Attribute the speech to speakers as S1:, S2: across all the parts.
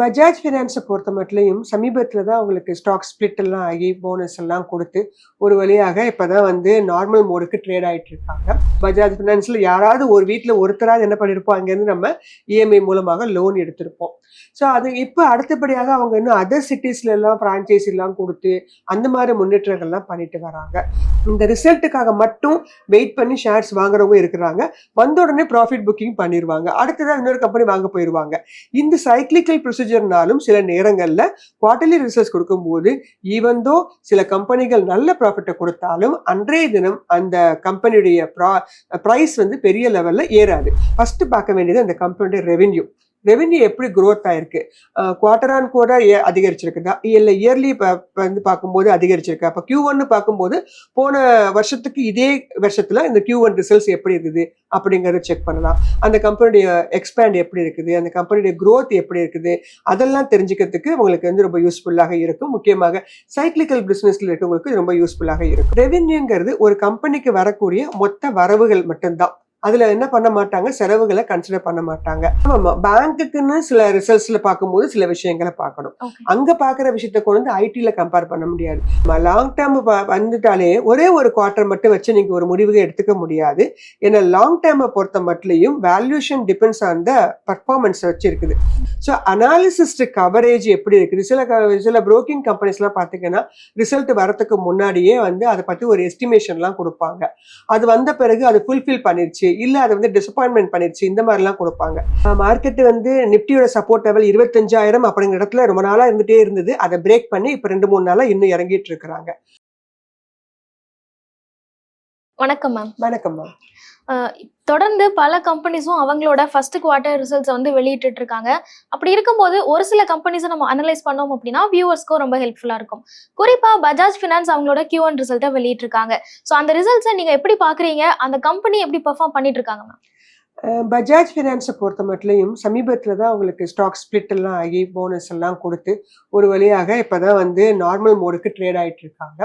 S1: பஜாஜ் ஃபினான்ஸை பொறுத்த மட்டும் சமீபத்தில் தான் அவங்களுக்கு ஸ்டாக் ஸ்பிளிட் எல்லாம் ஆகி போனஸ் எல்லாம் கொடுத்து ஒரு வழியாக இப்போ தான் வந்து நார்மல் மோடுக்கு ட்ரேட் ஆகிட்டு இருக்காங்க. பஜாஜ் ஃபினான்ஸில் யாராவது ஒரு வீட்டில் ஒருத்தராவது என்ன பண்ணியிருப்போம் அங்கேருந்து நம்ம இஎம்ஐ மூலமாக லோன் எடுத்திருப்போம். ஸோ அது இப்போ அடுத்தபடியாக அவங்க இன்னும் அதர் சிட்டிஸ்ல எல்லாம் ஃப்ரான்ச்சைஸ் எல்லாம் கொடுத்து அந்த மாதிரி முன்னேற்றங்கள்லாம் பண்ணிட்டு வராங்க. இந்த ரிசல்ட்டுக்காக மட்டும் வெயிட் பண்ணி ஷேர்ஸ் வாங்குறவங்க இருக்கிறாங்க. வந்த உடனே ப்ராஃபிட் புக்கிங் பண்ணிடுவாங்க அடுத்ததான் இன்னொரு கம்பெனி வாங்க போயிடுவாங்க இந்த சைக்கிளிக்கல் ப்ரொசீஜர்னாலும் சில நேரங்களில் குவார்டர்லி ரிசல்ட்ஸ் கொடுக்கும்போது ஈவந்தோ சில கம்பெனிகள் நல்ல ப்ராஃபிட்டை கொடுத்தாலும் அன்றைய தினம் அந்த கம்பெனியுடைய ப்ரா ப்ரைஸ் வந்து பெரிய லெவலில் ஏறாது. ஃபஸ்ட்டு பார்க்க வேண்டியது அந்த கம்பெனியுடைய ரெவென்யூ ரெவென்யூ எப்படி க்ரோத் ஆயிருக்கு? குவார்டர் ஆன் குவார்டர் அதிகரிச்சிருக்குதா இல்லை இயர்லி வந்து பார்க்கும்போது அதிகரிச்சிருக்கு. அப்போ கியூ ஒன்னு பார்க்கும்போது போன வருஷத்துக்கு இதே வருஷத்தில் இந்த கியூ ஒன் ரிசல்ட்ஸ் எப்படி இருக்குது அப்படிங்கிறத செக் பண்ணலாம். அந்த கம்பெனியுடைய எக்ஸ்பேண்ட் எப்படி இருக்குது? அந்த கம்பெனியுடைய க்ரோத் எப்படி இருக்குது? அதெல்லாம் தெரிஞ்சுக்கிறதுக்கு உங்களுக்கு வந்து ரொம்ப யூஸ்ஃபுல்லாக இருக்கும். முக்கியமாக சைக்கிளிக்கல் பிஸ்னஸில் இருக்கவங்களுக்கு ரொம்ப யூஸ்ஃபுல்லாக இருக்கும். ரெவென்யூங்கிறது ஒரு கம்பெனிக்கு வரக்கூடிய மொத்த வரவுகள் மட்டும்தான். அதுல என்ன பண்ண மாட்டாங்க? செலவுகளை கன்சிடர் பண்ண மாட்டாங்க. ஆமா பேங்க்குன்னு சில ரிசல்ட்ஸ்ல பார்க்கும்போது சில விஷயங்களை பார்க்கணும். அங்க பாக்குற விஷயத்த கொண்டு வந்து ஐடில கம்பேர் பண்ண முடியாது. லாங் டேர்ம் வந்துட்டாலே ஒரே ஒரு குவார்டர் மட்டும் வச்சு நீங்க ஒரு முடிவுகளை எடுத்துக்க முடியாது. ஏன்னா லாங் டேர்மை பொறுத்த மட்டும் valuation depends on the performance வச்சிருக்குது ஸோ அனாலிசிஸ்ட் கவரேஜ் எப்படி இருக்குது? சில சில broking கம்பெனிஸ்லாம் பார்த்தீங்கன்னா ரிசல்ட் வரதுக்கு முன்னாடியே வந்து அதை பற்றி ஒரு எஸ்டிமேஷன்லாம் கொடுப்பாங்க. அது வந்த பிறகு அது ஃபுல்ஃபில் பண்ணிருச்சு. இல்லை அது வந்து டிசப்பாயின்மெண்ட் பண்ணிருச்சு. இந்த மாதிரிலாம் கொடுப்பாங்க. மார்க்கெட் வந்து நிப்டியோட சப்போர்ட் லெவல் இருபத்தஞ்சாயிரம் அப்படிங்கிற இடத்துல ரொம்ப நாளாக இருந்துட்டே இருந்தது. அதை பிரேக் பண்ணி இப்போ ரெண்டு மூணு நாளாக இன்னும் இறங்கிட்டு இருக்கிறாங்க.
S2: வணக்கம் மேம்
S1: வணக்கம் மேம்
S2: தொடர்ந்து பல கம்பெனிஸும் அவங்களோட ஃபர்ஸ்ட் குவார்ட்டர் ரிசல்ட்ஸ் வந்து வெளியிட்டு இருக்காங்க. அப்படி இருக்கும்போது ஒரு சில கம்பெனிஸை நம்ம அனலைஸ் பண்ணோம் அப்படின்னா வியூவர்ஸ்க்கும் ரொம்ப ஹெல்ப்ஃபுல்லா இருக்கும். குறிப்பா பஜாஜ் ஃபினான்ஸ் அவங்களோட கியூ ஒன் ரிசல்ட்டை வெளியிட்டிருக்காங்க ஸோ அந்த ரிசல்ட்ஸை நீங்க எப்படி பாக்குறீங்க அந்த கம்பெனி எப்படி பெர்ஃபார்ம் பண்ணிட்டு இருக்காங்க மேம்
S1: பஜாஜ் ஃபினான்ஸை பொறுத்த மட்டும் சமீபத்தில் தான் அவங்களுக்கு ஸ்டாக் ஸ்பிளிட் எல்லாம் ஆகி போனஸ் எல்லாம் கொடுத்து ஒரு வழியாக இப்போ தான் வந்து நார்மல் மோடுக்கு ட்ரேட் ஆயிட்டு இருக்காங்க.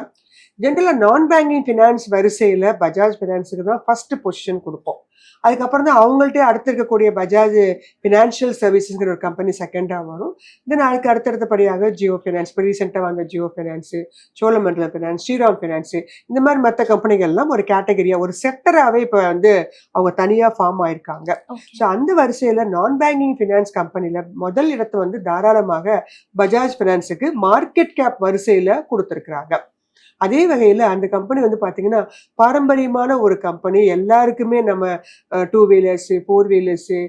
S1: ஜென்ரலாக நான் பேங்கிங் ஃபினான்ஸ் வரிசையில் பஜாஜ் ஃபினான்ஸுக்கு தான் ஃபர்ஸ்ட் பொசிஷன் கொடுப்போம். அதுக்கப்புறம் தான் அவங்கள்ட்டே அடுத்து இருக்கக்கூடிய பஜாஜ் ஃபினான்ஷியல் சர்வீசஸ்ங்கிற ஒரு கம்பெனி செகண்டாக வரும். தென் அதுக்கு அடுத்தடுத்தபடியாக ஜியோ ஃபினான்ஸ் இப்போ ரீசெண்டாக வந்த Jio finance Cholamandalam finance Shriram finance இந்த மாதிரி மற்ற கம்பெனிகள்லாம் ஒரு கேட்டகரியாக ஒரு செக்டராகவே இப்போ வந்து அவங்க தனியாக ஃபார்ம் ஆயிருக்காங்க. ஸோ அந்த வரிசையில் நான் பேங்கிங் ஃபினான்ஸ் கம்பெனியில் முதல் இடத்தை வந்து தாராளமாக பஜாஜ் ஃபினான்ஸுக்கு மார்க்கெட் கேப் வரிசையில் கொடுத்துருக்குறாங்க. அதே வகையில் அந்த கம்பெனி வந்து பார்த்தீங்கன்னா பாரம்பரியமான ஒரு கம்பெனி எல்லாருக்குமே நம்ம two wheelers four wheelers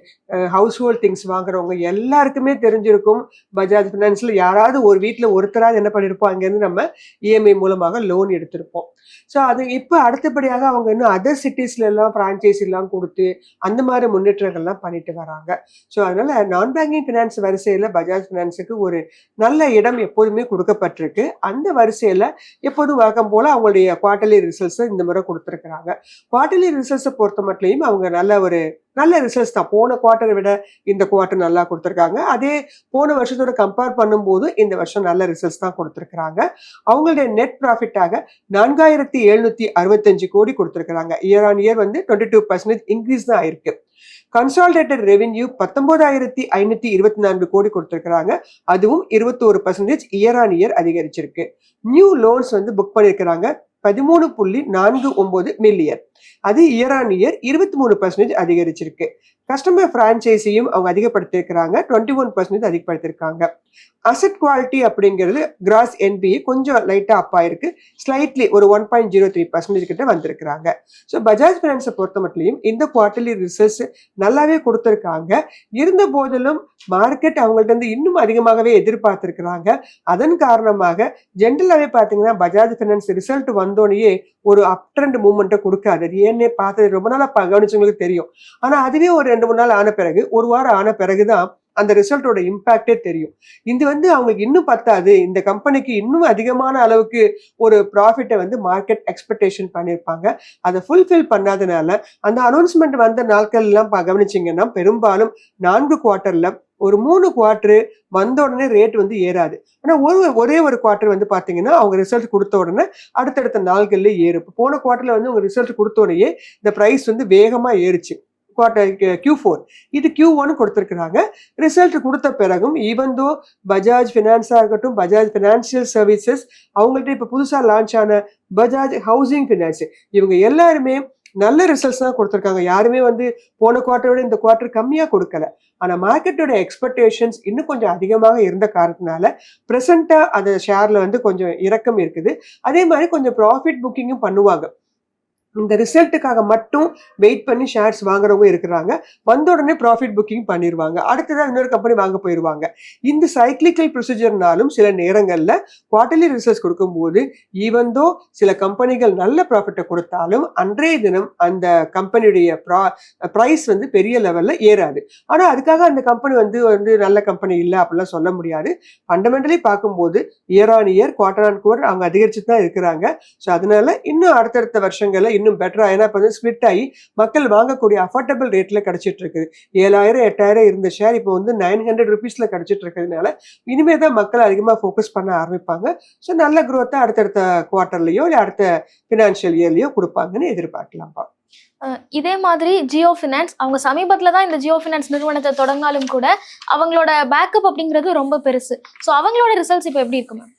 S1: household things வாங்குறவங்க எல்லாருக்குமே தெரிஞ்சிருக்கும். பஜாஜ் ஃபினான்ஸில் யாராவது ஒரு வீட்டில் ஒருத்தராவது என்ன பண்ணியிருப்போம் அங்கேருந்து நம்ம இஎம்ஐ மூலமாக லோன் எடுத்திருப்போம். ஸோ அது இப்போ அடுத்தபடியாக அவங்க இன்னும் அதர் சிட்டிஸ்ல எல்லாம் ஃப்ரான்ச்சைஸ் எல்லாம் கொடுத்து அந்த மாதிரி முன்னேற்றங்கள்லாம் பண்ணிட்டு வராங்க. ஸோ அதனால நான் பேங்கிங் ஃபினான்ஸ் வரிசையில் பஜாஜ் ஃபினான்ஸுக்கு ஒரு நல்ல இடம் எப்போதுமே கொடுக்கப்பட்டிருக்கு. அந்த வரிசையில் எப்போதும் வழக்கம் போல் அவங்களுடைய குவார்டர்லி ரிசல்ட்ஸை இந்த முறை கொடுத்துருக்குறாங்க. குவார்டர்லி ரிசல்ட்ஸை பொறுத்த மட்டும் அவங்க நல்ல ஒரு நல்ல ரிசல்ட்ஸ் தான். போன குவார்ட்டரை விட இந்த குவார்ட்டர் நல்லா கொடுத்துருக்காங்க. அதே போன வருஷத்தோட கம்பேர் பண்ணும்போது இந்த வருஷம் நல்ல ரிசல்ட்ஸ் தான் கொடுத்துருக்குறாங்க. அவங்களுடைய நெட் ப்ராஃபிட்டாக நான்காயிரத்தி எழுநூற்றி அறுபத்தஞ்சு கோடி கொடுத்துருக்குறாங்க. இயர் ஆன் இயர் வந்து டுவெண்ட்டி டூ பர்சன்டேஜ் இன்க்ரீஸ் தான் ஆயிருக்கு கன்சால்டேட்டட் ரெவென்யூ பத்தொன்பதாயிரத்தி ஐநூத்தி இருபத்தி நான்கு கோடி கொடுத்துருக்காங்க அதுவும் இருபத்தோரு பர்சன்டேஜ் இயர் ஆன் இயர் அதிகரிச்சிருக்கு. நியூ லோன்ஸ் வந்து புக் பண்ணியிருக்கிறாங்க பதிமூணு புள்ளி நான்கு ஒன்பது மில்லியன் அது இயர் ஆன் இயர் இருபத்தி மூணு பர்சன்டேஜ் அதிகரிச்சிருக்கு. கஸ்டமர் ஃப்ரான்ச்சைஸியும் அவங்க அதிகப்படுத்திருக்கிறாங்க டுவெண்ட்டி ஒன் பர்சன்டேஜ் அதிகப்படுத்திருக்காங்க அசெட் குவாலிட்டி அப்படிங்கிறது கிராஸ் என்பிஏ கொஞ்சம் லைட்டாக அப் ஆயிருக்கு. ஸ்லைட்லி ஒரு one point zero three percentage கிட்ட வந்திருக்கிறாங்க. ஸோ பஜாஜ் ஃபினான்ஸை பொறுத்த மட்டும் இந்த குவார்டர்லி ரிசல்ட்ஸ் நல்லாவே கொடுத்துருக்காங்க. இருந்த போதிலும் மார்க்கெட் அவங்கள்ட்ட இருந்து இன்னும் அதிகமாகவே எதிர்பார்த்திருக்கிறாங்க. அதன் காரணமாக ஜென்ரலாகவே பார்த்தீங்கன்னா பஜாஜ் ஃபினான்ஸ் ரிசல்ட் வந்தோடனேயே ஒரு அப் ட்ரெண்ட் மூவ்மெண்ட்டை கொடுக்காது. ஏன்னே பார்த்தது ரொம்ப நாளாக கவனிச்சவங்களுக்கு தெரியும். ஆனால் அதுவே ஒரு ரெண்டு மூணு நாள் ஆன பிறகு ஒரு வாரம் ஆன பிறகு தான் அந்த ரிசல்ட்டோட இம்பேக்டே தெரியும். இது வந்து அவங்களுக்கு இன்னும் பத்தாது. இந்த கம்பெனிக்கு இன்னும் அதிகமான அளவுக்கு ஒரு ப்ராஃபிட்டை வந்து மார்க்கெட் எக்ஸ்பெக்டேஷன் பண்ணியிருப்பாங்க அதை ஃபுல்ஃபில் பண்ணாதனால அந்த அனௌன்ஸ்மெண்ட் வந்த நாட்கள் எல்லாம் கவனிச்சீங்கன்னா பெரும்பாலும் நான்கு குவார்ட்டரில் ஒரு மூணு குவார்ட்ரு வந்த உடனே ரேட் வந்து ஏறாது. ஆனால் ஒரு ஒரே ஒரு குவார்ட்டர் வந்து பார்த்தீங்கன்னா அவங்க ரிசல்ட் கொடுத்த உடனே அடுத்தடுத்த நாள்கள்ல ஏறும். போன குவார்ட்டரில் வந்து உங்க ரிசல்ட் கொடுத்த உடனே இந்த ப்ரைஸ் வந்து வேகமாக ஏறுச்சு. குவார்டர் கியூ ஃபோர் இது கியூ ஒன் கொடுத்துருக்குறாங்க. ரிசல்ட் கொடுத்த பிறகும் ஈவன் தோ பஜாஜ் ஃபினான்ஸாக இருக்கட்டும் பஜாஜ் ஃபினான்ஷியல் சர்வீசஸ் அவங்கள்ட்ட இப்போ புதுசாக லான்ச் ஆன பஜாஜ் ஹவுசிங் ஃபினான்ஸ் இவங்க எல்லாருமே நல்ல ரிசல்ட்ஸ் தான் கொடுத்துருக்காங்க. யாருமே வந்து போன குவார்ட்டரோட இந்த குவார்ட்டர் கம்மியாக கொடுக்கல. ஆனால் மார்க்கெட்டோட எக்ஸ்பெக்டேஷன்ஸ் இன்னும் கொஞ்சம் அதிகமாக இருந்த காரணத்தினால ப்ரெசண்ட்டாக அந்த ஷேரில் வந்து கொஞ்சம் இறக்கம் இருக்குது. அதே மாதிரி கொஞ்சம் ப்ராஃபிட் புக்கிங்கும் பண்ணுவாங்க. இந்த ரிசல்ட்டுக்காக மட்டும் வெயிட் பண்ணி ஷேர்ஸ் வாங்குறவங்க இருக்கிறாங்க. வந்த உடனே ப்ராஃபிட் புக்கிங் பண்ணிடுவாங்க அடுத்ததாக இன்னொரு கம்பெனி வாங்க போயிடுவாங்க இந்த சைக்ளிக்கல் ப்ரொசீஜர்னாலும் சில நேரங்களில் குவார்டர்லி ரிசல்ட்ஸ் கொடுக்கும்போது ஈவந்தோ சில கம்பெனிகள் நல்ல ப்ராஃபிட்டை கொடுத்தாலும் அன்றைய தினம் அந்த கம்பெனியுடைய ப்ரா ப்ரைஸ் வந்து பெரிய லெவலில் ஏறாது. ஆனால் அதுக்காக அந்த கம்பெனி வந்து வந்து நல்ல கம்பெனி இல்லை அப்படிலாம் சொல்ல முடியாது. ஃபண்டமெண்டலி பார்க்கும்போது year on year quarter on quarter அவங்க அதிகரிச்சு தான் இருக்கிறாங்க. ஸோ அதனால இன்னும் அடுத்தடுத்த வருஷங்களில் இன்னும் பெட்டரா ஏன்னா இப்போ வந்து ஆகி மக்கள் வாங்கக்கூடிய அஃபோர்டபுள் ரேட்ல கிடைச்சிட்டு இருக்குது ஏழாயிரம் எட்டாயிரம் இருந்த ஷேர் இப்போ வந்து நைன் ஹண்ட்ரட் ருபீஸ்ல கிடைச்சிட்டு இருக்கிறதுனால இனிமே தான் மக்கள் அதிகமாக ஃபோக்கஸ் பண்ண ஆரம்பிப்பாங்க. ஸோ நல்ல குரோத்தை அடுத்தடுத்த குவார்ட்டர்லயோ இல்லை அடுத்த ஃபினான்ஷியல் இயர்லயோ கொடுப்பாங்கன்னு எதிர்பார்க்கலாம்ப்பா
S2: இதே மாதிரி ஜியோ ஃபினான்ஸ் அவங்க சமீபத்துல தான் இந்த ஜியோ ஃபினான்ஸ் நிறுவனத்தை தொடங்கினாலும் கூட அவங்களோட பேக்கப் அப்படிங்கிறது ரொம்ப பெருசு. ஸோ அவங்களோட ரிசல்ட்ஸ் இப்போ எப்படி இருக்கு மேம்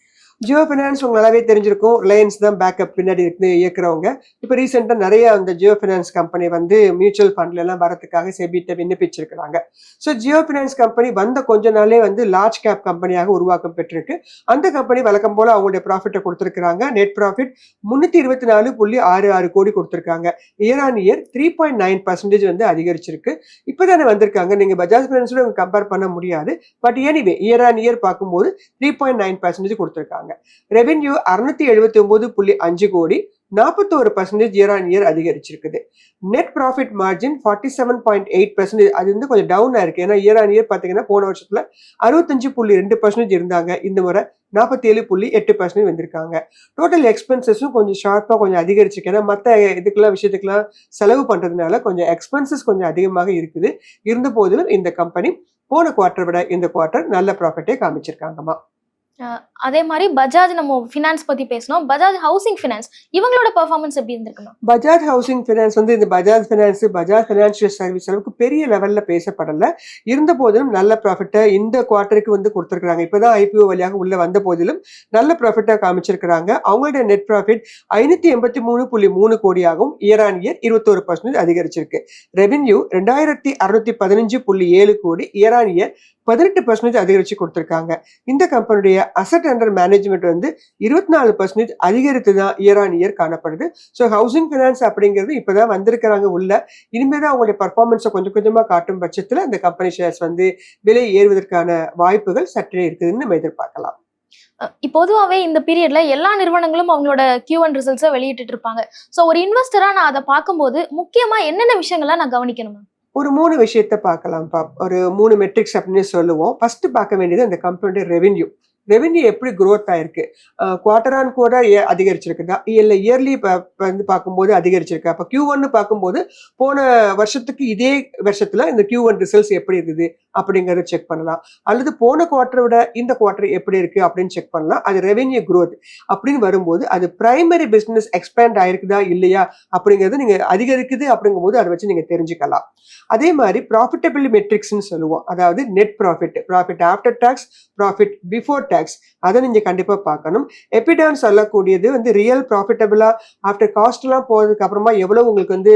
S1: ஜியோ ஃபினான்ஸ் உங்களுக்கு நல்லாவே தெரிஞ்சிருக்கும். ரிலையன்ஸ் தான் பேக்கப் பின்னாடி இருக்கு இயக்குறவங்க. இப்போ ரீசெண்டாக நிறைய அந்த ஜியோ ஃபினான்ஸ் கம்பெனி வந்து மியூச்சுவல் ஃபண்ட்ல எல்லாம் வரதுக்காக செபிட்ட விண்ணப்பிச்சிருக்கிறாங்க. ஸோ ஜியோ ஃபினான்ஸ் கம்பெனி வந்த கொஞ்ச நாளே வந்து லார்ஜ் கேப் கம்பெனியாக உருவாக்கம் பெற்றிருக்கு. அந்த கம்பெனி வழக்கம் போல அவங்களுடைய ப்ராஃபிட்டை கொடுத்துருக்காங்க நெட் ப்ராஃபிட் முந்நூற்றி இருபத்தி நாலு புள்ளி ஆறு ஆறு கோடி கொடுத்துருக்காங்க. Year on year three point nine percentage வந்து அதிகரிச்சிருக்கு. இப்போ தானே வந்திருக்காங்க. நீங்கள் பஜாஜ் ஃபினான்ஸோட கம்பேர் பண்ண முடியாது. But anyway year on year பார்க்கும்போது த்ரீ பாயிண்ட் நைன் பர்சன்டேஜ் கொடுத்துருக்காங்க. ரெவென்யூ அறுநூத்தி எழுபத்தி ஒன்பது புள்ளி அஞ்சு கோடி நாற்பத்தோரு percentage year on year அதிகரிச்சிருக்குது. Net profit margin forty seven point eight percentage அது வந்து கொஞ்சம் டவுன் ஆயிருக்கு ஏன்னா இயர் ஆன் இயர் பார்த்தீங்கன்னா போன வருஷத்துல அறுபத்தஞ்சு புள்ளி ரெண்டு பர்சன்டேஜ் இருந்தாங்க. இந்த முறை நாற்பத்தி ஏழு புள்ளி எட்டு பர்சன்டேஜ் வந்திருக்காங்க. டோட்டல் எக்ஸ்பென்சஸும் கொஞ்சம் ஷார்ப்பாக கொஞ்சம் அதிகரிச்சிருக்கு. ஏன்னா மற்ற இதுக்கெல்லாம் விஷயத்துக்கெல்லாம் செலவு பண்ணுறதுனால கொஞ்சம் எக்ஸ்பென்சஸ் கொஞ்சம் அதிகமாக இருக்குது. இருந்த போதிலும் இந்த கம்பெனி போன குவார்ட்டர் விட இந்த குவார்ட்டர் நல்ல ப்ராஃபிட்டே காமிச்சிருக்காங்கம்மா.
S2: அதே மாதிரி பஜாஜ் நம்ம ஃபினான்ஸ் பத்தி பேசணும் பஜாஜ் ஹவுசிங் ஃபினான்ஸ் இவங்களோட பெர்ஃபார்மன்ஸ் எப்படி இருந்திருக்கணும்
S1: பஜாஜ் ஹவுசிங் ஃபினான்ஸ் வந்து இந்த Bajaj finance Bajaj financial service அளவுக்கு பெரிய லெவல்ல பேசப்படல. இருந்த போதிலும் நல்ல ப்ராஃபிட்டை இந்த குவார்ட்டருக்கு வந்து கொடுத்துருக்காங்க இப்போதான் ஐபிஓ வழியாக உள்ள வந்த போதிலும் நல்ல ப்ராஃபிட்டா காமிச்சிருக்கிறாங்க. அவங்களுடைய நெட் ப்ராஃபிட் ஐநூத்தி எண்பத்தி மூணு புள்ளி மூணு கோடியாகவும் இயர் ஆன் இயர் இருபத்தோரு பர்சன்டேஜ் அதிகரிச்சிருக்கு. ரெவென்யூ ரெண்டாயிரத்தி அறுநூத்தி பதினஞ்சு புள்ளி ஏழு கோடி இயர் ஆன் இயர் பதினெட்டு பர்சன்டேஜ் அதிகரிச்சு கொடுத்துருக்காங்க. இந்த கம்பெனியுடைய அசட் அண்டர் மேனேஜ்மெண்ட் வந்து இருபத்தி நாலு பர்சன்டேஜ் அதிகரித்து தான் இயர் ஆன் இயர் காணப்படுது. ஸோ ஹவுசிங் ஃபினான்ஸ் அப்படிங்கிறது இப்போதான் வந்திருக்கிறாங்க உள்ள. இனிமே தான் அவங்களுடைய பர்ஃபார்மன்ஸை கொஞ்சம் கொஞ்சமாக காட்டும் பட்சத்தில் அந்த கம்பெனி ஷேர்ஸ் வந்து விலை ஏறுவதற்கான வாய்ப்புகள் சற்றே இருக்குதுன்னு நம்ம எதிர்பார்க்கலாம்.
S2: பொதுவாகவே இந்த பீரியட்ல எல்லா நிறுவனங்களும் அவங்களோட கியூ அண்ட் ரிசல்ட்ஸை வெளியிட்டு இருப்பாங்க. ஸோ ஒரு இன்வெஸ்டரா நான் அதை பார்க்கும்போது முக்கியமா என்னென்ன விஷயங்கள்லாம் நான் கவனிக்கணும்? மேம்
S1: ஒரு மூணு விஷயத்த பார்க்கலாம்ப்பா ஒரு மூணு மெட்ரிக்ஸ் அப்படின்னு சொல்லுவோம். ஃபர்ஸ்ட் பார்க்க வேண்டியது அந்த கம்பெனியோட ரெவென்யூ ரெவென்யூ எப்படி க்ரோத் ஆயிருக்கு? குவார்டர் ஆன் குவார்டர் அதிகரிச்சிருக்குதா இல்லை இயர்லி வந்து பார்க்கும்போது அதிகரிச்சிருக்கு. அப்போ கியூ ஒன்னு பார்க்கும்போது போன வருஷத்துக்கு இதே வருஷத்துல இந்த கியூ ஒன் ரிசல்ட்ஸ் எப்படி இருக்குது அப்படிங்கறத செக் பண்ணலாம். அல்லது போன குவார்டரை விட இந்த குவார்டர் எப்படி இருக்கு அப்படின்னு செக் பண்ணலாம். அது ரெவென்யூ க்ரோத் அப்படின்னு வரும்போது அது பிரைமரி பிசினஸ் எக்ஸ்பேண்ட் ஆயிருக்குதா இல்லையா அப்படிங்கிறது நீங்க அதிகரிக்குது அப்படிங்கும்போது அதை வச்சு நீங்க தெரிஞ்சுக்கலாம். அதே மாதிரி ப்ராஃபிட்டபிள் மெட்ரிக்ஸ்னு சொல்லுவோம். அதாவது net profit profit after tax profit before tax அதை நீங்க கண்டிப்பா பார்க்கணும். எபிடான் சொல்லக்கூடியது வந்து ரியல் ப்ராஃபிட்டபிளா ஆஃப்டர் காஸ்ட் எல்லாம் போனதுக்கு அப்புறமா எவ்வளவு உங்களுக்கு வந்து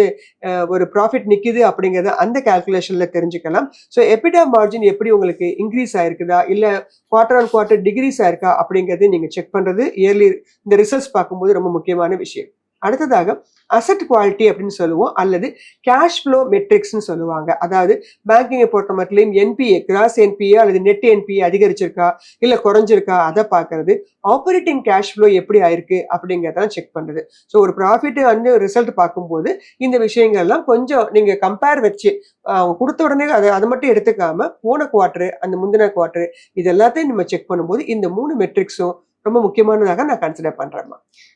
S1: ஒரு ப்ராஃபிட் நிக்குது அப்படிங்கறத அந்த கால்குலேஷன்ல தெரிஞ்சுக்கலாம். ஸோ எபிடா மார்ஜின் எப்படி உங்களுக்கு இன்க்ரீஸ் ஆயிருக்குதா? இல்ல குவார்டர் ஆன் குவார்டர் டிகிரீஸ் ஆயிருக்கா? அப்படிங்கிறது நீங்க செக் பண்றது இயர்லி இந்த ரிசல்ட்ஸ் பார்க்கும்போது ரொம்ப முக்கியமான விஷயம். அடுத்ததாக அசட் குவாலிட்டி அப்படின்னு சொல்லுவோம். அல்லது கேஷ் ஃப்ளோ மெட்ரிக்ஸ்னு சொல்லுவாங்க. அதாவது பேங்கிங்கை பொறுத்த மட்டும் என்பிஏ கிராஸ் என்பிஏ அல்லது நெட் என்பிஏ அதிகரிச்சிருக்கா? இல்லை குறைஞ்சிருக்கா? அதை பார்க்கறது. ஆப்பரேட்டிங் கேஷ் ஃப்ளோ எப்படி ஆயிருக்கு? அப்படிங்கிறதெல்லாம் செக் பண்ணுறது ஸோ ஒரு ப்ராஃபிட் வந்து ரிசல்ட் பார்க்கும்போது இந்த விஷயங்கள்லாம் கொஞ்சம் நீங்கள் கம்பேர் வச்சு அவங்க கொடுத்த உடனே அதை அதை மட்டும் எடுத்துக்காம போன குவார்டர் அந்த முந்தின குவார்டர் இது எல்லாத்தையும் நம்ம செக் பண்ணும்போது இந்த மூணு மெட்ரிக்ஸும் ரொம்ப முக்கியமானதாக நான் கன்சிடர் பண்றேன்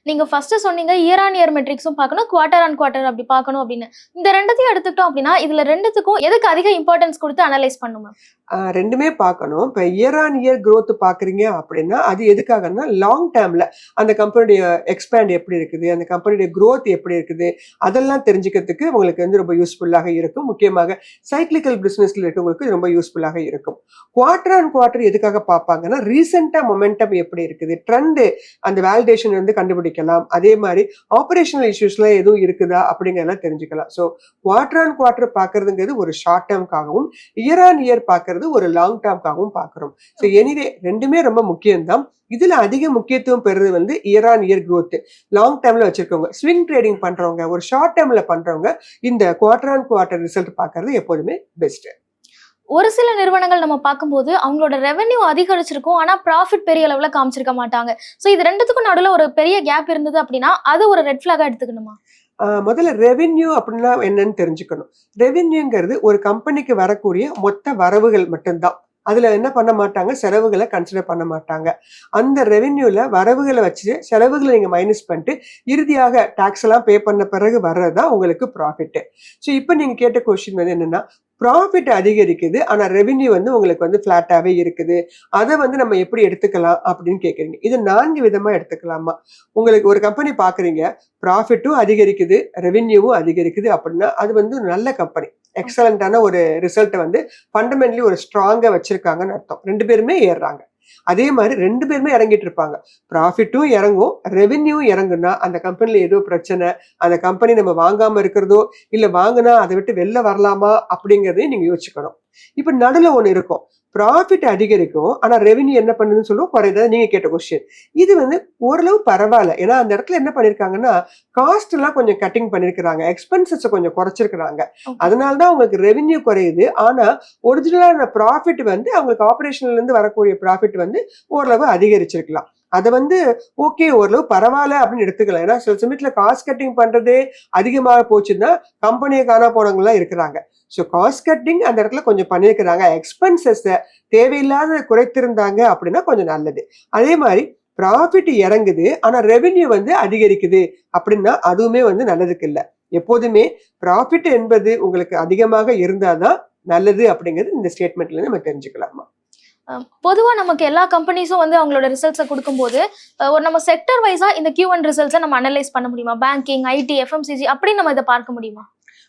S2: நீங்க ஃபர்ஸ்ட் சொன்னீங்க இயர் ஆன் இயர் மெட்ரிக்ஸும் பார்க்கணும் குவார்டர் ஆன் குவார்டர் அப்படி பார்க்கணும் அப்படின்னு. இந்த ரெண்டுத்தையும் எடுத்துக்கிட்டோம் அப்படின்னா இதுல ரெண்டுத்துக்கும் எதுக்கு அதிக இம்பார்ட்டன்ஸ் கொடுத்து அனலைஸ் பண்ணுமா
S1: ரெண்டுமே பார்க்கணும். இப்போ இயர் ஆன் இயர் க்ரோத் பார்க்குறீங்க அப்படின்னா அது எதுக்காகன்னா லாங் டேர்மில் அந்த கம்பெனியுடைய எக்ஸ்பேண்ட் எப்படி இருக்குது அந்த கம்பெனியுடைய க்ரோத் எப்படி இருக்குது அதெல்லாம் தெரிஞ்சுக்கிறதுக்கு உங்களுக்கு வந்து ரொம்ப யூஸ்ஃபுல்லாக இருக்கும். முக்கியமாக சைக்ளிக்கல் பிஸ்னஸில் இருக்கவங்களுக்கு ரொம்ப யூஸ்ஃபுல்லாக இருக்கும். குவார்டர் அண்ட் குவார்டர் எதுக்காக பார்ப்பாங்கன்னா ரீசெண்டாக மொமெண்டம் எப்படி இருக்குது ட்ரெண்டு அந்த வேலிடேஷன் வந்து கண்டுபிடிக்கலாம். அதே மாதிரி ஆப்ரேஷனல் இஷ்யூஸ்லாம் எதுவும் இருக்குதா அப்படிங்கிறதெல்லாம் தெரிஞ்சுக்கலாம். ஸோ குவார்டர் அண்ட் குவார்டர் பார்க்கறதுங்கிறது ஒரு ஷார்ட் டேர்ம்காகவும் இயர் ஆன் இயர் பார்க்கறது ஒரு லாங் டேர்ம்காகவும் பார்க்குறோம். ஸோ எனிவே ரெண்டுமே ரொம்ப முக்கியம்தான். இதுல அதிக முக்கியத்துவம் பெறுறது வந்து year on year growth. Long டேர்ம்ல வச்சிருக்கவங்க ஸ்விங் ட்ரேடிங் பண்றவங்க ஒரு ஷார்ட் டேர்ம்ல பண்றவங்க இந்த குவார்டர் ஆன் குவார்டர் ரிசல்ட் பார்க்கறது எப்போதுமே பெஸ்ட்
S2: ஒரு சில நிறுவனங்கள் நம்ம பார்க்கும்போது அவங்களோட ரெவென்யூ அதிகரிச்சிருக்கும் ஆனா ப்ராஃபிட் பெரிய அளவுல காமிச்சிருக்க மாட்டாங்க. சோ இது ரெண்டுத்துக்கும் நடுவுல ஒரு பெரிய கேப் இருந்தது அப்படின்னா அது ஒரு ரெட் ஃபிளாகா எடுத்துக்கணுமா?
S1: முதல்ல ரெவென்யூ அப்படின்னா என்னன்னு தெரிஞ்சுக்கணும். ரெவென்யூங்கிறது ஒரு கம்பெனிக்கு வரக்கூடிய மொத்த வரவுகள் மட்டும்தான். அதில் என்ன பண்ண மாட்டாங்க? செலவுகளை கன்சிடர் பண்ண மாட்டாங்க. அந்த ரெவென்யூவில் வரவுகளை வச்சு செலவுகளை நீங்கள் மைனஸ் பண்ணிட்டு இறுதியாக டேக்ஸ் எல்லாம் பே பண்ண பிறகு வர்றதுதான் உங்களுக்கு ப்ராஃபிட் ஸோ இப்போ நீங்கள் கேட்ட கொஸ்டின் வந்து என்னென்னா ப்ராஃபிட் அதிகரிக்குது ஆனால் ரெவென்யூ வந்து உங்களுக்கு வந்து ஃப்ளாட்டாகவே இருக்குது. அதை வந்து நம்ம எப்படி எடுத்துக்கலாம் அப்படின்னு கேட்குறீங்க இது நான்கு விதமாக எடுத்துக்கலாமா? உங்களுக்கு ஒரு கம்பெனி பார்க்குறீங்க ப்ராஃபிட்டும் அதிகரிக்குது ரெவென்யூவும் அதிகரிக்குது அப்படின்னா அது வந்து ஒரு நல்ல கம்பெனி எக்ஸலண்ட்டான ஒரு ரிசல்ட்டை வந்து ஃபண்டமெண்டலி ஒரு ஸ்ட்ராங்காக வச்சிருக்காங்கன்னு அர்த்தம். ரெண்டு பேருமே ஏறுறாங்க. அதே மாதிரி ரெண்டு பேருமே இறங்கிட்டு இருப்பாங்க. ப்ராஃபிட்டும் இறங்கும் ரெவென்யூ இறங்குனா அந்த கம்பெனியில் ஏதோ பிரச்சனை அந்த கம்பெனி நம்ம வாங்காமல் இருக்கிறதோ இல்லை வாங்கினா அதை விட்டு வெளில வரலாமா அப்படிங்கிறதையும் நீங்கள் யோசிச்சுக்கணும். இப்போ நடுவில் ஒன்று இருக்கும். ப்ராஃபிட் அதிகரிக்கும் ஆனா ரெவென்யூ என்ன பண்ணுதுன்னு சொல்லுவோம் குறையுது நீங்க கேட்ட கொஸ்டின் இது வந்து ஓரளவு பரவாயில்ல. ஏன்னா அந்த இடத்துல என்ன பண்ணிருக்காங்கன்னா காஸ்ட் எல்லாம் கொஞ்சம் கட்டிங் பண்ணிருக்கிறாங்க. எக்ஸ்பென்சஸ் கொஞ்சம் குறைச்சிருக்கிறாங்க. அதனால தான் உங்களுக்கு ரெவென்யூ குறையுது. ஆனா ஒரிஜினலான ப்ராஃபிட் வந்து அவங்களுக்கு ஆபரேஷன்ல இருந்து வரக்கூடிய ப்ராஃபிட் வந்து ஓரளவு அதிகரிச்சிருக்கலாம். அதை வந்து ஓகே ஓரளவு பரவாயில்ல அப்படின்னு எடுத்துக்கலாம். ஏன்னா சில சமயத்தில் காஸ்ட் கட்டிங் பண்ணுறதே அதிகமாக போச்சுன்னா கம்பெனியை காணா போனவங்கலாம் இருக்கிறாங்க. ஸோ காஸ்ட் கட்டிங் அந்த இடத்துல கொஞ்சம் பண்ணியிருக்கிறாங்க. எக்ஸ்பென்சஸை தேவையில்லாத குறைத்திருந்தாங்க அப்படின்னா கொஞ்சம் நல்லது. அதே மாதிரி ப்ராஃபிட் இறங்குது ஆனால் ரெவென்யூ வந்து அதிகரிக்குது அப்படின்னா அதுவுமே வந்து நல்லதுக்கு இல்லை. எப்போதுமே ப்ராஃபிட் என்பது உங்களுக்கு அதிகமாக இருந்தால் தான் நல்லது அப்படிங்கிறது இந்த ஸ்டேட்மெண்ட்லேருந்து நம்ம தெரிஞ்சுக்கலாமா?
S2: பொதுவாக பொதுவா நமக்கு எல்லா கம்பெனிஸும் வந்து அவங்களோட ரிசல்ட்ஸை கொடுக்கும்போது ஒரு நம்ம செக்டர் வைஸா இந்த கியூ ஒன் ரிசல்ட்ஸை நம்ம அனலைஸ் பண்ண முடியுமா? பேங்கிங் ஐடி எஃப்எம்சிஜி அப்படி நம்ம இதை பார்க்க முடியுமா?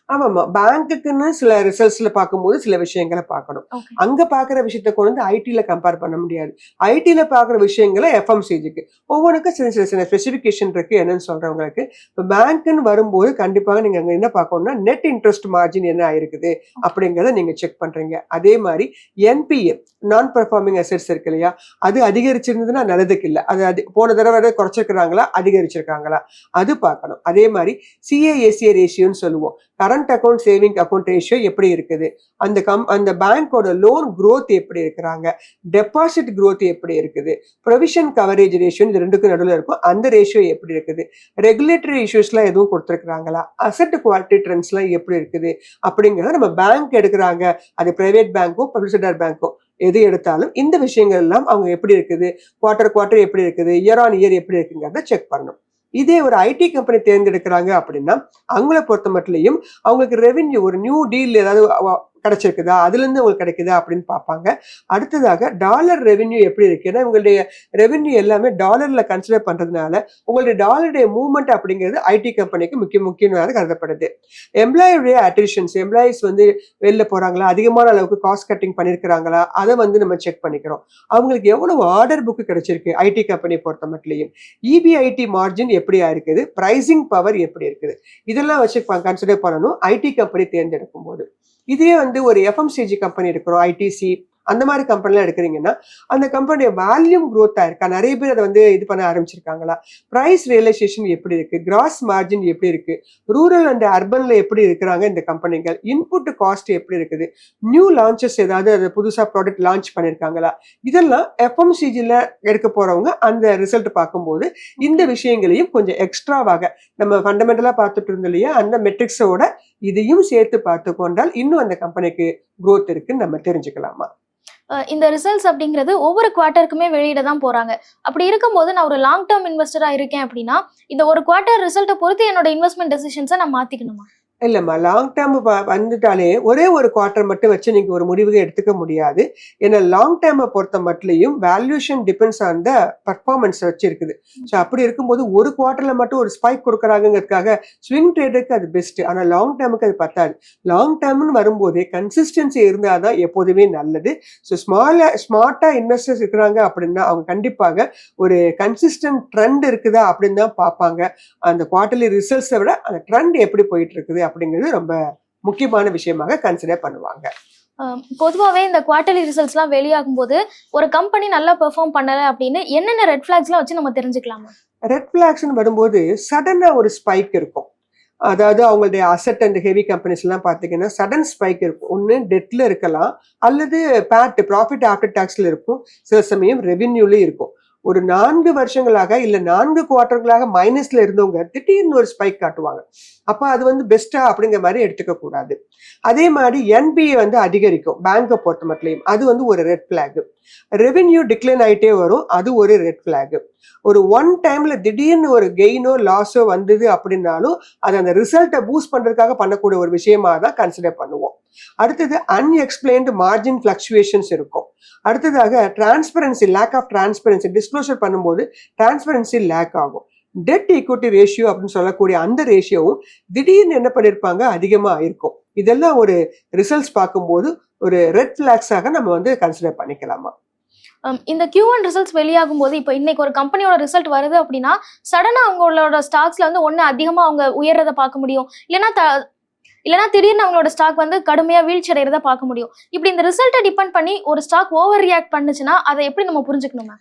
S1: ஆமாமா பேங்க்குக்குன்னு சில ரிசல்ட்ஸ்ல பார்க்கும்போது சில விஷயங்களை பார்க்கணும். அங்க பாக்குற விஷயத்த கொண்டு வந்து ஐடில கம்பேர் பண்ண முடியாது. ஐடில பாக்குற விஷயங்களை எஃப்எம்சிஜிக்கு ஒவ்வொன்றுக்கும் சின்ன சின்ன ஸ்பெசிஃபிகேஷன் இருக்கு என்னன்னு சொல்றவங்களுக்கு. இப்போ பேங்க்னு வரும்போது கண்டிப்பாக நீங்க அங்க என்ன பார்க்கணும்னா நெட் இன்ட்ரெஸ்ட் மார்ஜின் என்ன ஆயிருக்குது அப்படிங்கறத நீங்க செக் பண்றீங்க. அதே மாதிரி என்பிஏ நான் பெர்ஃபார்மிங் அசெட்ஸ் இருக்கு இல்லையா? அது அதிகரிச்சிருந்ததுன்னா நல்லதுக்கு இல்லை. அது அது போன தடவை குறைச்சிருக்கிறாங்களா? அதிகரிச்சிருக்காங்களா? அது பார்க்கணும். அதே மாதிரி சிஏஏசிஏ ரேஷியோன்னு சொல்லுவோம். Current account saving account ratio எப்படி இருக்குது? அந்த கம் அந்த பேங்கோட லோன் குரோத் எப்படி இருக்கிறாங்க? டெபாசிட் குரோத் எப்படி இருக்குது? ப்ரொவிஷன் கவரேஜ் ரேஷியோ இது ரெண்டுக்கும் நடுவில் இருக்கும். அந்த ரேஷியோ எப்படி இருக்குது? ரெகுலேட்டரி இஷ்யூஸ்லாம் எதுவும் கொடுத்துருக்குறாங்களா? அசட் குவாலிட்டி ட்ரெண்ட்ஸ்லாம் எப்படி இருக்குது? அப்படிங்கிறத நம்ம பேங்க் எடுக்கிறாங்க. அது பிரைவேட் பேங்க்கோ பப்ளிக் செக்டர் பேங்க்கோ எது எடுத்தாலும் இந்த விஷயங்கள் எல்லாம் அவங்க எப்படி இருக்குது? குவார்டர் குவார்டர் எப்படி இருக்குது? இயர் ஆன் இயர் எப்படி இருக்குங்கிறத செக் பண்ணணும். இதே ஒரு ஐடி கம்பெனி தேர்ந்தெடுக்கிறாங்க அப்படின்னா அவங்கள பொறுத்த மட்டும் அவங்களுக்கு ரெவென்யூ ஒரு நியூ டீல் ஏதாவது கிடைச்சிருக்குதா? அதுலேருந்து உங்களுக்கு கிடைக்குதா? அப்படின்னு பார்ப்பாங்க. அடுத்ததாக டாலர் ரெவென்யூ எப்படி இருக்கு? ஏன்னா உங்களுடைய ரெவென்யூ எல்லாமே டாலரில் கன்சிடர் பண்ணுறதுனால உங்களுடைய டாலருடைய மூவ்மெண்ட் அப்படிங்கிறது ஐடி கம்பெனிக்கு முக்கிய முக்கியமானது கருதப்படுது. எம்ப்ளாயுடைய அட்ரிஷன்ஸ் எம்ப்ளாயிஸ் வந்து வெளில போகிறாங்களா அதிகமான அளவுக்கு காஸ்ட் கட்டிங் பண்ணியிருக்கிறாங்களா அதை வந்து நம்ம செக் பண்ணிக்கிறோம். அவங்களுக்கு எவ்வளவு ஆர்டர் புக் கிடைச்சிருக்கு? ஐடி கம்பெனியை பொறுத்த மட்டும் இபிஐடி மார்ஜின் எப்படி இருக்குது ப்ரைஸிங் பவர் எப்படி இருக்குது? இதெல்லாம் வச்சு கன்சிடர் பண்ணணும். ஐடி கம்பெனி தேர்ந்தெடுக்கும் போது இதே வந்து ஒரு எஃப்எம்சிஜி கம்பெனி இருக்கிறோம் ஐடிசி அந்த மாதிரி கம்பெனிலாம் எடுக்கிறீங்கன்னா அந்த கம்பெனியோட வேல்யூம் growth-ஆ இருக்கா? நிறைய பேர் அதை வந்து இது பண்ண ஆரம்பிச்சிருக்காங்களா? ப்ரைஸ் ரியலைசேஷன் எப்படி இருக்கு? கிராஸ் மார்ஜின் எப்படி இருக்கு? ரூரல் அண்ட் அர்பன்ல எப்படி இருக்கிறாங்க இந்த கம்பெனிகள் இன்புட் காஸ்ட் எப்படி இருக்குது? நியூ லான்ச்சஸ் ஏதாவது அது புதுசா ப்ராடக்ட் லான்ச் பண்ணிருக்காங்களா? இதெல்லாம் எஃப்எம்சிஜில எடுக்க போறவங்க அந்த ரிசல்ட் பார்க்கும்போது இந்த விஷயங்களையும் கொஞ்சம் எக்ஸ்ட்ராவாக நம்ம ஃபண்டமெண்டலா பார்த்துட்டு இருந்தோம் இல்லையா? அந்த மெட்ரிக்ஸோட இதையும் சேர்த்து பார்த்து கொண்டால் இன்னும் அந்த கம்பெனிக்கு growth இருக்குன்னு நம்ம தெரிஞ்சுக்கலாமா?
S2: இந்த ரிசல்ட்ஸ் அப்படிங்கிறது ஒவ்வொரு குவார்ட்டருக்குமே வெளியிட தான் போறாங்க. அப்படி இருக்கும்போது நான் ஒரு லாங் டேர்ம் இன்வெஸ்டரா இருக்கேன் அப்படின்னா இந்த ஒரு குவார்ட்டர் ரிசல்ட்டை பொறுத்து என்னோட இன்வெஸ்ட்மெண்ட் டெசிஷன்ஸை நான் மாத்திக்கணுமா?
S1: இல்லம்மா லாங் டேர்ம் வந்துட்டாலே ஒரே ஒரு குவார்ட்டர் மட்டும் வச்சு நீங்க ஒரு முடிவுக்கு எடுத்துக்க முடியாது. ஏன்னா லாங் டேர்மை பொறுத்த மட்டும் valuation depends on the performance வச்சு இருக்குது ஸோ அப்படி இருக்கும்போது ஒரு குவார்ட்டர்ல மட்டும் ஒரு ஸ்பைக் கொடுக்குறாங்கிறதுக்காக ஸ்விங் ட்ரேடுக்கு அது பெஸ்ட் ஆனால் லாங் டேர்முக்கு அது பத்தாது. லாங் டேர்ம்னு வரும்போது கன்சிஸ்டன்சி இருந்தால் தான் எப்போதுமே நல்லது. ஸோ ஸ்மால ஸ்மார்ட்டாக இன்வெஸ்டர்ஸ் இருக்கிறாங்க அப்படின்னா அவங்க கண்டிப்பாக ஒரு கன்சிஸ்டன்ட் ட்ரெண்ட் இருக்குதா அப்படின்னு தான் பார்ப்பாங்க. அந்த குவார்ட்டர்லி ரிசல்ட்ஸை விட அந்த ட்ரெண்ட் எப்படி போயிட்டு இருக்குது? அப்படிங்கிறது ரொம்ப முக்கியமான விஷயமாக கன்சிடர் பண்ணுவாங்க.
S2: பொதுவாகவே இந்த குவார்டர்லி ரிசல்ட்ஸ்லாம் வெளியாகும் போது ஒரு கம்பெனி நல்லா பெர்ஃபார்ம் பண்ணல அப்படின்னு என்னென்ன ரெட் ஃபிளாக்ஸ்லாம் வச்சு நம்ம தெரிஞ்சுக்கலாமா?
S1: ரெட் ஃபிளாக்ஸ்னு வரும்போது சடனாக ஒரு ஸ்பைக் இருக்கும். அதாவது அவங்களுடைய அசட் அண்ட் ஹெவி கம்பெனிஸ் எல்லாம் பார்த்தீங்கன்னா சடன் ஸ்பைக் இருக்கும். ஒன்று டெட்ல இருக்கலாம். அல்லது பேட் ப்ராஃபிட் ஆஃப்டர் டாக்ஸ்ல இருக்கும். சில சமயம் ரெவென்யூல இருக்கும். ஒரு நான்கு வருஷங்களாக இல்லை நான்கு குவார்ட்டர்களாக மைனஸ்ல இருந்தவங்க திடீர்னு ஒரு ஸ்பைக் காட்டுவாங்க. அப்போ அது வந்து பெஸ்ட்டாக அப்படிங்கிற மாதிரி எடுத்துக்க கூடாது. அதே மாதிரி என்பிஏ வந்து அதிகரிக்கும். பேங்கை பொறுத்த மட்டும் அது வந்து ஒரு ரெட் ஃபிளாக் ரெவென்யூ டிக்ளைன் ஆயிட்டே வரும். அது ஒரு ரெட் ஃபிளாக் ஒரு ஒன் டைம்ல திடீர்னு ஒரு கெயினோ லாஸோ வந்தது அப்படின்னாலும் அது அந்த ரிசல்ட்டை பூஸ்ட் பண்றதுக்காக பண்ணக்கூடிய ஒரு விஷயமா தான் கன்சிடர் பண்ணுவோம். அடுத்தது அன்எக்ஸ்பிளைன்டு மார்ஜின் ஃபிளக்சுவேஷன்ஸ் இருக்கும். அடுத்ததாக transparency lack of transparency disclosure பண்ணும்போது டிரான்ஸ்பரன்சி லேக் ஆகும். டெட் ஈக்விட்டி ரேஷியோ அப்படின்னு சொல்லக்கூடிய அந்த ரேஷியோவும் திடீர்னு என்ன பண்ணியிருப்பாங்க அதிகமாக இருக்கும். இதெல்லாம் ஒரு ரிசல்ட்ஸ் பார்க்கும்போது ஒரு ரெட் ஃபிளாக்ஸாக நம்ம வந்து கன்சிடர் பண்ணிக்கலாமா?
S2: Um, இந்த கியூ ஒன் ரிசல்ட்ஸ் வெளியாகும் போது இப்போ இன்னைக்கு ஒரு கம்பெனியோட ரிசல்ட் வருது அப்படின்னா சடனா அவங்களோட ஸ்டாக்ஸ்ல வந்து ஒண்ணு அதிகமா அவங்க உயர்றதை பார்க்க முடியும். இல்லைன்னா த இல்லைன்னா திடீர்னு அவங்களோட ஸ்டாக் வந்து கடுமையா வீழ்ச்சி அடைகிறத பார்க்க முடியும். இப்படி இந்த ரிசல்ட்டை டிபெண்ட் பண்ணி ஒரு ஸ்டாக் ஓவர் ரியாக்ட் பண்ணுச்சுன்னா அதை எப்படி நம்ம புரிஞ்சுக்கணும்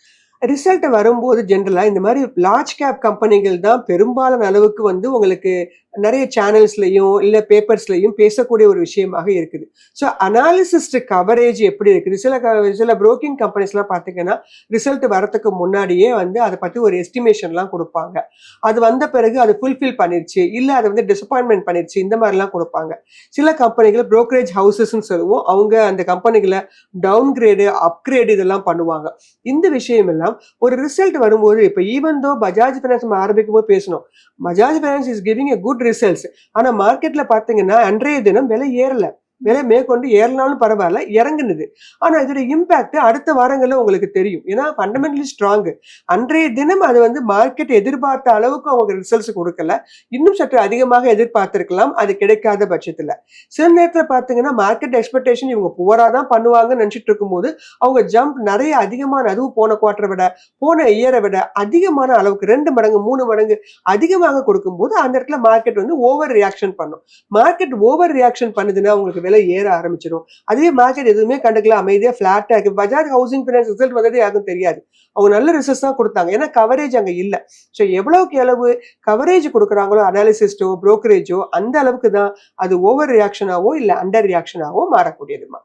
S1: ரிசல்ட் வரும்போது ஜென்ரலாக இந்த மாதிரி லார்ஜ் கேப் கம்பெனிகள் தான் பெரும்பாலான அளவுக்கு வந்து உங்களுக்கு நிறைய சேனல்ஸ்லையும் இல்லை பேப்பர்ஸ்லையும் பேசக்கூடிய ஒரு விஷயமாக இருக்குது. ஸோ அனாலிசிஸ்ட் கவரேஜ் எப்படி இருக்குது? சில க- சில புரோக்கிங் கம்பெனிஸ்லாம் பார்த்தீங்கன்னா ரிசல்ட் வரத்துக்கு முன்னாடியே வந்து அதை பற்றி ஒரு எஸ்டிமேஷன்லாம் கொடுப்பாங்க. அது வந்த பிறகு அது ஃபுல்ஃபில் பண்ணிருச்சு இல்லை அதை வந்து டிசப்பாயின்மெண்ட் பண்ணிருச்சு இந்த மாதிரிலாம் கொடுப்பாங்க. சில கம்பெனிகள் ப்ரோக்கரேஜ் ஹவுசஸ்ன்னு சொல்லுவோம் அவங்க அந்த கம்பெனிகளை டவுன் கிரேடு அப்கிரேடு இதெல்லாம் பண்ணுவாங்க. இந்த விஷயம் எல்லாம் ஒரு ரிசல்ட் வரும்போது இப்போ ஈவன் தோ பஜாஜ் ஃபைனான்ஸ் நம்ம ஆரம்பிக்கும் போது பேசணும் Bajaj finance is giving a good results ஆனால் மார்க்கெட்டில் பார்த்தீங்கன்னா அன்றைய தினம் விலை ஏறல. விலை மேற்கொண்டு ஏறினாலும் பரவாயில்ல இறங்குனது. ஆனால் இதோட இம்பேக்ட் அடுத்த வாரங்களில் உங்களுக்கு தெரியும். ஏன்னா ஃபண்டமெண்டலி ஸ்ட்ராங்கு அன்றைய தினம் அது வந்து மார்க்கெட் எதிர்பார்த்த அளவுக்கு அவங்க ரிசல்ட்ஸ் கொடுக்கல. இன்னும் சற்று அதிகமாக எதிர்பார்த்திருக்கலாம். அது கிடைக்காத பட்சத்தில். சில நேரத்தில் பார்த்தீங்கன்னா மார்க்கெட் எக்ஸ்பெக்டேஷன் இவங்க புவராக தான் பண்ணுவாங்கன்னு நினச்சிட்டு இருக்கும்போது அவங்க ஜம்ப் நிறைய அதிகமான அதுவும் போன குவார்ட்டரை விட போன இயரை விட அதிகமான அளவுக்கு ரெண்டு மடங்கு மூணு மடங்கு அதிகமாக கொடுக்கும்போது அந்த இடத்துல மார்க்கெட் வந்து ஓவர் ரியாக்ஷன் பண்ணும். மார்க்கெட் ஓவர் ரியாக்ஷன் பண்ணுதுன்னா உங்களுக்கு விலை ஏற ஆரம்பிச்சிடும். அதே மார்க்கெட் எதுவுமே கண்டுக்கல அமைதியாக ஃப்ளாட்டாக இருக்குது பஜாஜ் ஹவுசிங் ஃபினான்ஸ் ரிசல்ட் வந்தது யாருக்கும் தெரியாது. அவங்க நல்ல ரிசல்ட்ஸ் தான் கொடுத்தாங்க. ஏன்னா கவரேஜ் அங்கே இல்லை. ஸோ எவ்வளவுக்கு அளவு கவரேஜ் கொடுக்குறாங்களோ அனாலிசிஸ்டோ ப்ரோக்கரேஜோ அந்த அளவுக்கு தான் அது ஓவர் ரியாக்ஷனாகவோ இல்லை அண்டர் ரியாக்ஷனாவோ மாறக்கூடியதுமா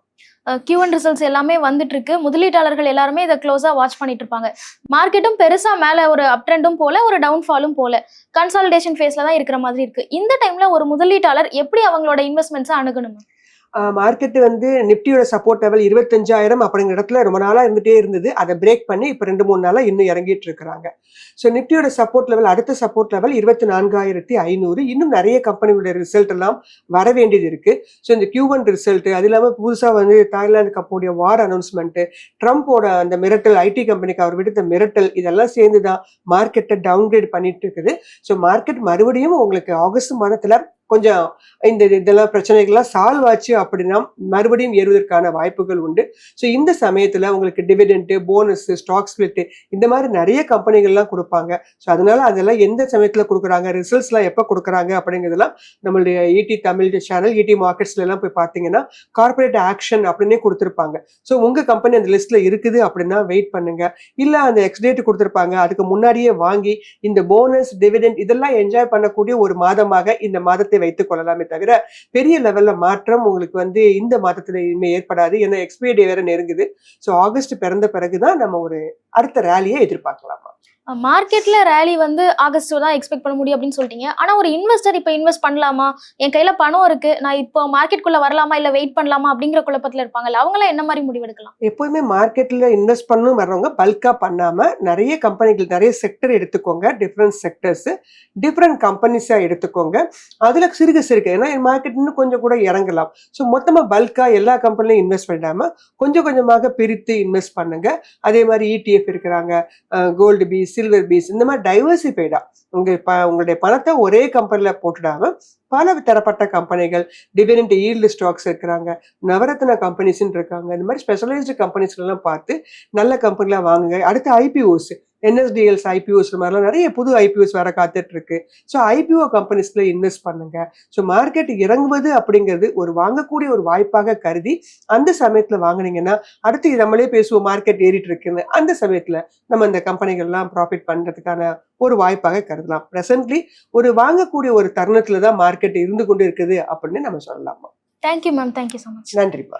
S2: கியூ ஒன் ரிசல்ட்ஸ் எல்லாமே வந்துட்டு இருக்கு. முதலீட்டாளர்கள் எல்லாருமே இதை க்ளோஸா வாட்ச் பண்ணிட்டு இருப்பாங்க. மார்க்கெட்டும் பெருசா மேல ஒரு அப் ட்ரெண்டும் போல ஒரு டவுன்ஃபாலும் போல. கன்சாலிடேஷன் ஃபேஸ்ல தான் இருக்கிற மாதிரி இருக்கு. இந்த டைம்ல ஒரு முதலீட்டாளர் எப்படி அவங்களோட இன்வெஸ்ட்மெண்ட்ஸை அணுகணும்?
S1: மார்க்கெட் வந்து நிப்டியோட சப்போர்ட் லெவல் இருபத்தஞ்சாயிரம் அப்படிங்கிற இடத்துல ரொம்ப நாளாக இருந்துகிட்டே இருந்தது. அதை பிரேக் பண்ணி இப்போ ரெண்டு மூணு நாளாக இன்னும் இறங்கிட்டு இருக்கிறாங்க. ஸோ நிப்டியோட சப்போர்ட் லெவல் அடுத்த சப்போர்ட் லெவல் இருபத்தி நான்காயிரத்தி ஐநூறு. இன்னும் நிறைய கம்பெனிகளுடைய ரிசல்ட் எல்லாம் வர வேண்டியது இருக்குது ஸோ இந்த கியூ ஒன் அது இல்லாமல் புதுசாக வந்து தாய்லாந்து கப்போடைய வார் அனௌன்ஸ்மெண்ட்டு ட்ரம்ப்போட அந்த மிரட்டல் ஐடி கம்பெனிக்கு அவர் விடுத்த மிரட்டல் இதெல்லாம் சேர்ந்து தான் மார்க்கெட்டை டவுன்கிரேட் பண்ணிட்டு இருக்குது. ஸோ மார்க்கெட் மறுபடியும் உங்களுக்கு ஆகஸ்ட் மாதத்தில் கொஞ்சம் இந்த இதெல்லாம் பிரச்சனைகள்லாம் சால்வ் ஆச்சு அப்படின்னா மறுபடியும் ஏறுவதற்கான வாய்ப்புகள் உண்டு. ஸோ இந்த சமயத்தில் உங்களுக்கு டிவிடெண்ட்டு போனஸ் ஸ்டாக் ஸ்பிளிட்டு இந்த மாதிரி நிறைய கம்பெனிகள்லாம் கொடுப்பாங்க. ஸோ அதனால அதெல்லாம் எந்த சமயத்தில் கொடுக்குறாங்க ரிசல்ட்ஸ்லாம் எப்போ கொடுக்குறாங்க அப்படிங்கிறதெல்லாம் நம்மளுடைய ஈடி தமிழ் சேனல் ஈடி மார்க்கெட்ஸ்லாம் போய் பார்த்தீங்கன்னா கார்பரேட் ஆக்ஷன் அப்படின்னே கொடுத்துருப்பாங்க. ஸோ உங்கள் கம்பெனி அந்த லிஸ்ட்டில் இருக்குது அப்படின்னா வெயிட் பண்ணுங்க. இல்லை அந்த எக்ஸ்டேட் கொடுத்துருப்பாங்க அதுக்கு முன்னாடியே வாங்கி இந்த போனஸ் டிவிடெண்ட் இதெல்லாம் என்ஜாய் பண்ணக்கூடிய ஒரு மாதமாக இந்த மாதத்தை வைத்துக் கொள்ளலாமே தவிர பெரிய லெவல்ல மாற்றம் உங்களுக்கு வந்து இந்த மாதத்துல இனிமே ஏற்படாது. ஏன்னா எக்ஸ்பைரி டே வேற நெருங்குது. ஸோ ஆகஸ்ட் பிறந்த பிறகுதான் நம்ம ஒரு அடுத்த ரேலியை எதிர்பார்க்கலாமா?
S2: மார்க்கெட்ல ரேலி வந்து ஆகஸ்ட் தான் எக்ஸ்பெக்ட் பண்ண முடியும் அப்படின்னு சொல்லிட்டீங்க. ஆனா ஒரு இன்வெஸ்டர் இப்போ இன்வெஸ்ட் பண்ணலாமா? என் கையில பணம் இருக்கு. நான் இப்போ மார்க்கெட்குள்ள வரலாமா? இல்ல வெயிட் பண்ணலாமா? அப்படிங்கிற குழப்பத்துல இருப்பாங்கல்ல. அவங்களாம் என்ன மாதிரி முடிவெடுக்கலாம்
S1: எப்பவுமே மார்க்கெட்டில் இன்வெஸ்ட் பண்ணணும் வர்றவங்க பல்கா பண்ணாமல் நிறைய கம்பெனிகள் நிறைய செக்டர் எடுத்துக்கோங்க. டிஃப்ரெண்ட் செக்டர்ஸ் டிஃப்ரெண்ட் கம்பெனிஸாக எடுத்துக்கோங்க. அதில் சிறுக சிறுக ஏன்னா மார்க்கெட் இன்னும் கொஞ்சம் கூட இறங்கலாம். ஸோ மொத்தமாக பல்கா எல்லா கம்பெனிலையும் இன்வெஸ்ட் பண்ணாமல் கொஞ்சம் கொஞ்சமாக பிரித்து இன்வெஸ்ட் பண்ணுங்க. அதே மாதிரி இடிஎஃப் இருக்கிறாங்க. கோல்டு பீஸ் சில்வர் பீஸ் இந்த மாதிரி டைவர்சிஃபைடாக உங்கள் ப உங்களுடைய பணத்தை ஒரே கம்பெனியில் போட்டுடாம பல தரப்பட்ட கம்பெனிகள் டிவிடெண்ட் ஈல்டு ஸ்டாக்ஸ் இருக்கிறாங்க நவரத்ன கம்பெனிஸ்ன்னு இருக்காங்க இந்த மாதிரி ஸ்பெஷலைஸ்டு கம்பெனிஸ்லாம் பார்த்து நல்ல கம்பெனிலாம் வாங்குங்க. அடுத்து ஐபிஓஸ் என்எஸ்டிஎல்ஸ் ஐபிஓஸ் மாதிரிலாம் நிறைய புது ஐபிஓஸ் வர காத்துட்டு இருக்கு ஸோ ஐபிஓ கம்பெனிஸ்ல இன்வெஸ்ட் பண்ணுங்க. ஸோ மார்க்கெட் இறங்குவது அப்படிங்கிறது ஒரு வாங்கக்கூடிய ஒரு வாய்ப்பாக கருதி அந்த சமயத்தில் வாங்குனீங்கன்னா அடுத்து நம்மளே பேசுவோம் மார்க்கெட் ஏறிட்டு இருக்குன்னு அந்த சமயத்தில் நம்ம இந்த கம்பெனிகள்லாம் ப்ராஃபிட் பண்ணுறதுக்கான ஒரு வாய்ப்பாக கருதலாம். ப்ரெசன்ட்லி ஒரு வாங்கக்கூடிய ஒரு தருணத்தில் தான் மார்க்கெட் இருந்து கொண்டு இருக்குது அப்படின்னு நம்ம சொல்லலாமா?
S2: Thank you ma'am thank you so much
S1: நன்றிப்பா